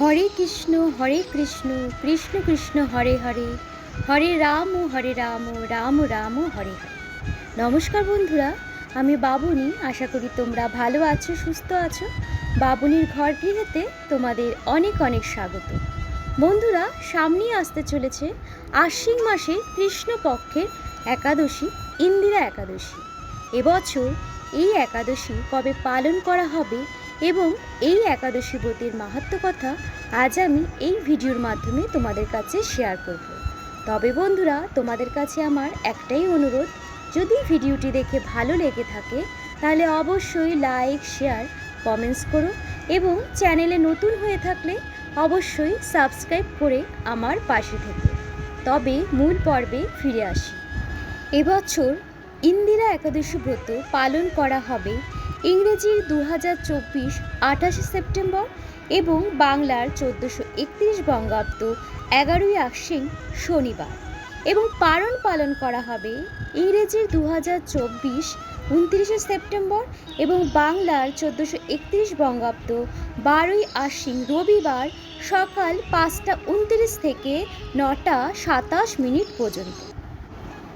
হরে কৃষ্ণ হরে কৃষ্ণ কৃষ্ণ কৃষ্ণ, হরে হরে। হরে রাম হরে রাম রাম রাম হরে হরে। নমস্কার বন্ধুরা, আমি বাবুনি। আশা করি তোমরা ভালো আছো, সুস্থ আছো। বাবুনির ঘর গৃহেতে তোমাদের অনেক অনেক স্বাগত। বন্ধুরা সামনেই আসতে চলেছে আশ্বিন মাসের কৃষ্ণপক্ষের একাদশী, ইন্দিরা একাদশী। এবছর এই একাদশী কবে পালন করা হবে এবং এই একাদশী ব্রতের মাহাত্ম কথা আজ আমি এই ভিডিওর মাধ্যমে তোমাদের কাছে শেয়ার করব। তবে বন্ধুরা, তোমাদের কাছে আমার একটাই অনুরোধ, যদি ভিডিওটি দেখে ভালো লেগে থাকে, তাহলে অবশ্যই লাইক শেয়ার কমেন্টস করো এবং চ্যানেলে নতুন হয়ে থাকলে অবশ্যই সাবস্ক্রাইব করে আমার পাশে থেকে। তবে মূল পর্বে ফিরে আসি। এবছর ইন্দিরা একাদশী ব্রত পালন করা হবে ইংরেজির দু হাজার চব্বিশ আঠাশে সেপ্টেম্বর এবং বাংলার চোদ্দোশো একত্রিশ বঙ্গাব্দ এগারোই আশ্বিন শনিবার। এবং পালন পালন করা হবে ইংরেজির দু হাজার চব্বিশ উনত্রিশে সেপ্টেম্বর এবং বাংলার চোদ্দোশো একত্রিশ বঙ্গাব্দ বারোই আশ্বিন রবিবার সকাল পাঁচটা উনত্রিশ থেকে নটা সাতাশ মিনিট পর্যন্ত।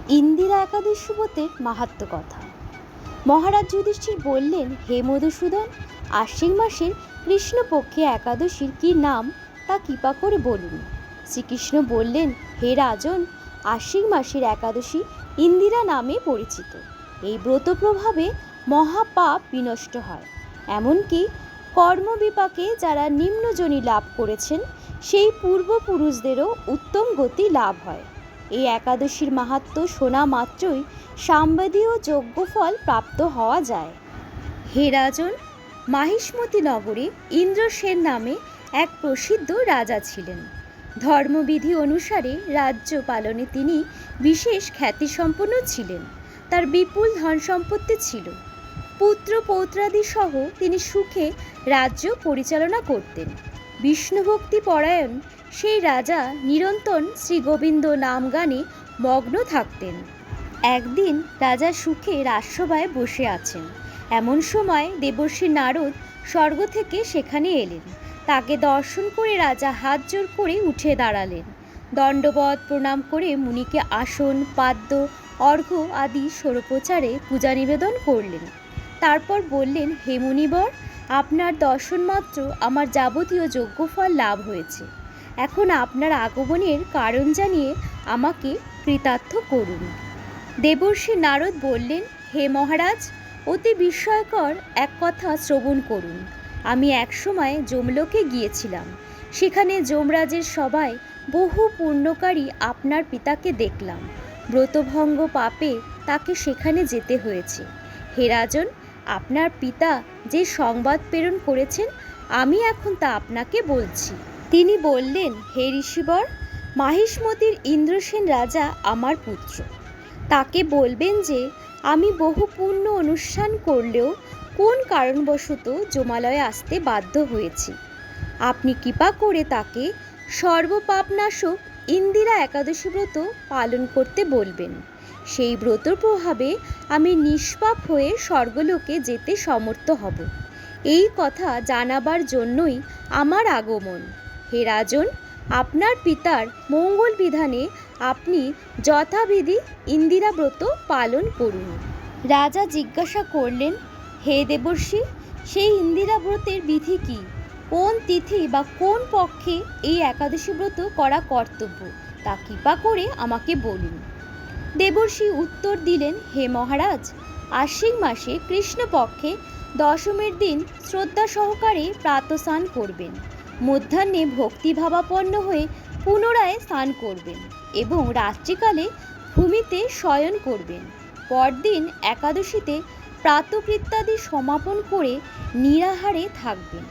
ইন্দিরা একাদশী ব্রতের মাহাত্ম কথা। মহারাজ যুধিষ্ঠির বললেন, হে মধুসূদন, আশ্বিন মাসের কৃষ্ণপক্ষে একাদশীর কি নাম তা কৃপা করে বলুন। শ্রীকৃষ্ণ বললেন, হে রাজন, আশ্বিন মাসের একাদশী ইন্দিরা নামে পরিচিত। এই ব্রত প্রভাবে মহাপাপ বিনষ্ট হয়। এমনকি কর্মবিপাকে যারা নিম্নজনী লাভ করেছেন, সেই পূর্বপুরুষদেরও উত্তম গতি লাভ হয়। এই একাদশীর মাহাত্ম শোনা মাত্রই সাম্বাদীয় যজ্ঞফল প্রাপ্ত হওয়া যায়। হে রাজন, মাহিষ্মতি নগরে ইন্দ্রসেন নামে এক প্রসিদ্ধ রাজা ছিলেন। ধর্মবিধি অনুসারে রাজ্য পালনে তিনি বিশেষ খ্যাতিসম্পন্ন ছিলেন। তার বিপুল ধন সম্পত্তি ছিল। পুত্র পৌত্রাদি সহ তিনি সুখে রাজ্য পরিচালনা করতেন। বিষ্ণুভক্তি পরায়ণ সেই রাজা নিরন্তর শ্রীগোবিন্দ নাম গানে মগ্ন থাকতেন। একদিন রাজা সুখে রাজসভায় বসে আছেন। এমন সময় দেবর্ষী নারদ স্বর্গ থেকে সেখানে এলেন। তাকে দর্শন করে রাজা হাত জোর করে উঠে দাঁড়ালেন। দণ্ডবধ প্রণাম করে মুনিকে আসন, পাদ্য, অর্ঘ্য আদি সরোপচারে পূজা নিবেদন করলেন। তারপর বললেন, হে মুনিবর, আপনার দর্শন মাত্র আমার যাবতীয় যজ্ঞফল লাভ হয়েছে। এখন আপনার আগমনের কারণ জানিয়ে আমাকে কৃতার্থ করুন। দেবর্ষী নারদ বললেন, হে মহারাজ, অতি বিস্ময়কর এক কথা শ্রবণ করুন। আমি একসময় যমলোকে গিয়েছিলাম। সেখানে যমরাজের সবাই বহু পূর্ণকারী আপনার পিতাকে দেখলাম। ব্রতভঙ্গ পাপে তাকে সেখানে যেতে হয়েছে। হে রাজন আপনার পিতা যে সংবাদ প্রেরণ করেছেন, আমি এখন তা আপনাকে বলছি। তিনি বললেন, হে ঋষিবর, মাহিষ্মতির ইন্দ্রসেন রাজা আমার পুত্র। তাকে বলবেন যে, আমি বহু পূর্ণ অনুষ্ঠান করলেও কোন কারণবশত জমালয়ে আসতে বাধ্য হয়েছি। আপনি কৃপা করে তাকে সর্বপাপনাশক ইন্দিরা একাদশী ব্রত পালন করতে বলবেন। সেই ব্রত প্রভাবে আমি নিষ্পাপ হয়ে স্বর্গলোকে যেতে সমর্থ হব। এই কথা জানাবার জন্যই আমার আগমন। হে রাজন, আপনার পিতার মঙ্গল বিধানে আপনি যথাবিধি ইন্দিরা ব্রত পালন করুন। রাজা জিজ্ঞাসা করলেন, হে দেবর্ষি, সেই ইন্দিরা ব্রতের বিধি কি? কোন তিথি বা কোন পক্ষে এই একাদশী ব্রত করা কর্তব্য? তা কৃপা করে আমাকে বলুন। দেবর্ষি উত্তর দিলেন, হে মহারাজ, আশ্বিন মাসে কৃষ্ণপক্ষে দশমীর দিন শ্রদ্ধা সহকারে প্রাতস্নান করবেন। মধ্যাহ্নে ভক্তিভাবাপন্ন হয়ে পুনরায় স্নান করবেন এবং রাত্রিকালে ভূমিতে শয়ন করবেন। পরদিন একাদশীতে প্রাতকৃত্যাদি সমাপন করে নিরাহারে থাকবেন।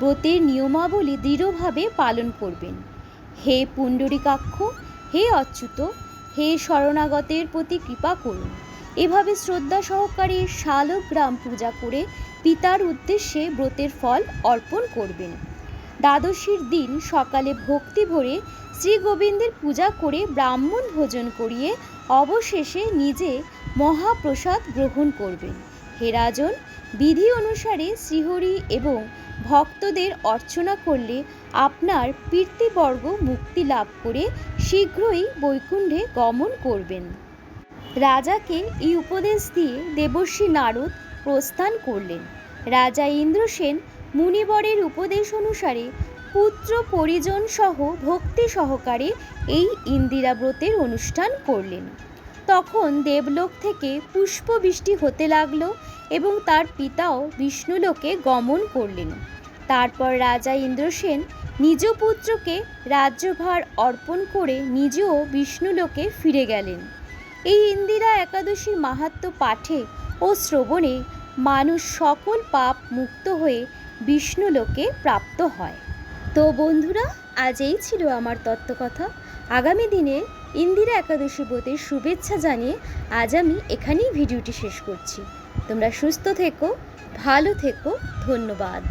ব্রতের নিয়মাবলী দৃঢ়ভাবে পালন করবেন। হে পুণ্ডরিকাক্ষ, হে অচ্যুত হে শরণাগতের প্রতি কৃপা করুন। এভাবে শ্রদ্ধা সহকারে শালগ্রাম পূজা করে পিতার উদ্দেশ্যে ব্রতের ফল অর্পণ করবেন। দ্বাদশীর দিন সকালে ভক্তি ভরে শ্রী গোবিন্দের পূজা করে ব্রাহ্মণ ভোজন করিয়ে অবশেষে নিজে মহাপ্রসাদ গ্রহণ করবেন। হে রাজন বিধি অনুসারে শ্রীহরি এবং ভক্তদের অর্চনা করলে আপনার পিতৃবর্গ মুক্তি লাভ করে শীঘ্রই বৈকুণ্ঠে গমন করবেন। রাজাকে এই উপদেশ দিয়ে দেবর্ষী নারদ প্রস্থান করলেন। রাজা ইন্দ্রসেন মুনিবরের উপদেশ অনুসারে পুত্র পরিজন সহ ভক্তি সহকারে এই ইন্দিরা ব্রতের অনুষ্ঠান করলেন। তখন দেবলোক থেকে পুষ্পবৃষ্টি হতে লাগল এবং তার পিতাও বিষ্ণুলোকে গমন করলেন। তারপর রাজা ইন্দ্রসেন নিজ পুত্রকে রাজ্যভার অর্পণ করে নিজেও বিষ্ণুলোকে ফিরে গেলেন। এই ইন্দিরা একাদশীর মাহাত্ম্য পাঠে ও শ্রবণে মানুষ সকল পাপ মুক্ত হয়ে বিষ্ণুলোকে প্রাপ্ত হয়। তো বন্ধুরা, আজ এই ছিল আমার তত্ত্বকথা। আগামী দিনে ইন্দিরা একাদশী ব্রতের শুভেচ্ছা জানিয়ে আজ আমি এখানেই ভিডিওটি শেষ করছি। তোমরা সুস্থ থেকো, ভালো থেকো, ধন্যবাদ।